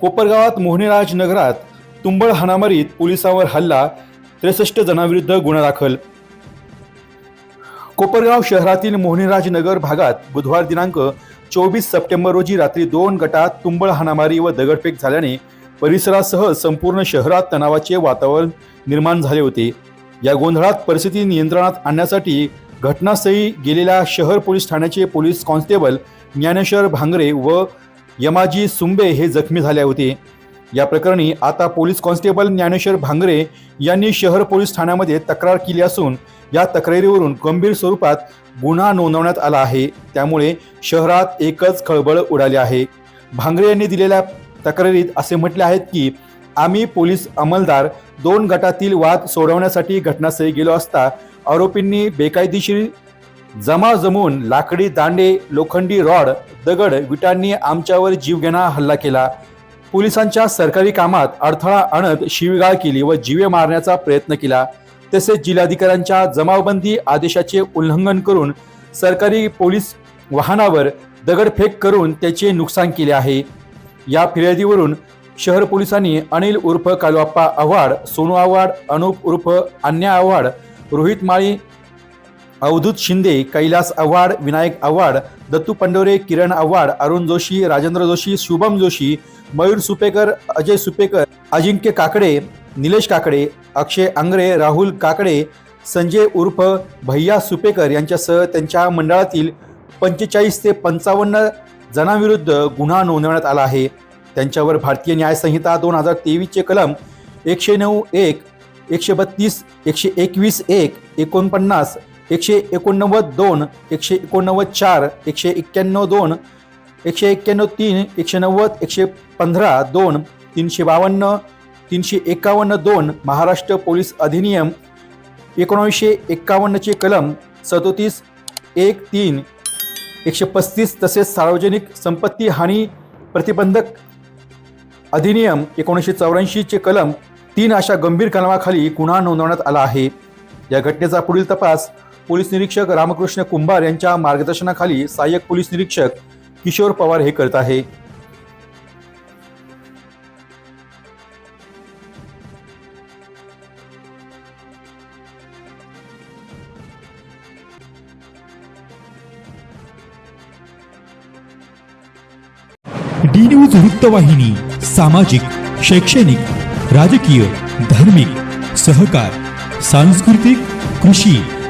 कोपरगावात मोहनीराज नगरात तुंबळ हाणामारीत पोलिसावर हल्ला त्रेसष्ट जणांविरुद्ध गुन्हा दाखल. कोपरगाव शहरातील मोहनीराज नगर भागात बुधवार दिनांक चोवीस सप्टेंबर रोजी रात्री दोन गटात तुंबळ हाणामारी व दगडफेक झाल्याने परिसरासह संपूर्ण शहरात तणावाचे वातावरण निर्माण झाले होते. या गोंधळात परिस्थिती नियंत्रणात आणण्यासाठी घटनास्थळी गेलेल्या शहर पोलीस ठाण्याचे पोलीस कॉन्स्टेबल ज्ञानेश्वर भांगरे व यमाजी सुंबे हे जखमी झाले होते. या प्रकरणी आता पोलीस कॉन्स्टेबल ज्ञानेश्वर भांगरे यांनी शहर पोलीस ठाण्यामध्ये तक्रार केली असून या तक्रारीवरून गंभीर स्वरूपात गुन्हा नोंदवण्यात आला आहे. त्यामुळे शहरात एकच खळबळ उडाली आहे. भांगरे यांनी दिलेल्या तक्रारीत असे म्हटले आहेत की आम्ही पोलीस अंमलदार दोन गटातील वाद सोडवण्यासाठी घटनास्थळी गेलो असता आरोपींनी बेकायदेशीर जमा जमवून लाकडी दांडे लोखंडी रॉड दगड विटांनी आमच्यावर जीवघेणा हल्ला केला. पोलिसांच्या सरकारी कामात अडथळा आणत शिवीगाळ केली व जीवे मारण्याचा प्रयत्न केला. तसेच जिल्हाधिकाऱ्यांच्या जमावबंदी आदेशाचे उल्लंघन करून सरकारी पोलीस वाहनावर दगडफेक करून त्याचे नुकसान केले आहे. या फिर्यादीवरून शहर पोलिसांनी अनिल उर्फ कालवाप्पा आव्हाड सोनू आव्हाड अनुप उर्फ अन्या आव्हाड रोहित माळी अवधूत शिंदे कैलास आव्हाड विनायक आव्हाड दत्तू पंडोरे किरण आव्हाड अरुण जोशी राजेंद्र जोशी शुभम जोशी मयूर सुपेकर अजय सुपेकर अजिंक्य काकडे निलेश काकडे अक्षय आंग्रे राहुल काकडे संजय उर्फ भैया सुपेकर यांच्यासह त्यांच्या मंडळातील पंचेचाळीस ते पंचावन्न जणांविरुद्ध गुन्हा नोंदवण्यात आला आहे. त्यांच्यावर भारतीय न्यायसंहिता दोन हजार तेवीसचे कलम एकशे नऊ एक एकशे बत्तीस एकशे एकवीस एक एकोणपन्नास एकशे एकोणनव्वद दोन एकशे एकोणनव्वद चार एकशे एक्क्याण्णव दोन एकशे एक्क्याण्णव तीन एकशे नव्वद एकशे पंधरा दोन तीनशे बावन्न तीनशे एकावन्न दोन महाराष्ट्र पोलीस अधिनियम एकोणीसशे एकावन्नचे कलम सदोतीस एक तीन एकशे पस्तीस तसेच सार्वजनिक संपत्ती हानी प्रतिबंधक अधिनियम एकोणीसशे चौऱ्याऐंशीचे कलम तीन अशा गंभीर कलमाखाली गुन्हा नोंदवण्यात आला आहे. या घटनेचा पुढील तपास पोलीस निरीक्षक रामकृष्ण कुंभार यांच्या मार्गदर्शनाखाली सहाय्यक पोलीस निरीक्षक किशोर पवार हे करत आहे. डी न्यूज वृत्तवाहिनी सामाजिक शैक्षणिक राजकीय धार्मिक सहकार सांस्कृतिक कृषी.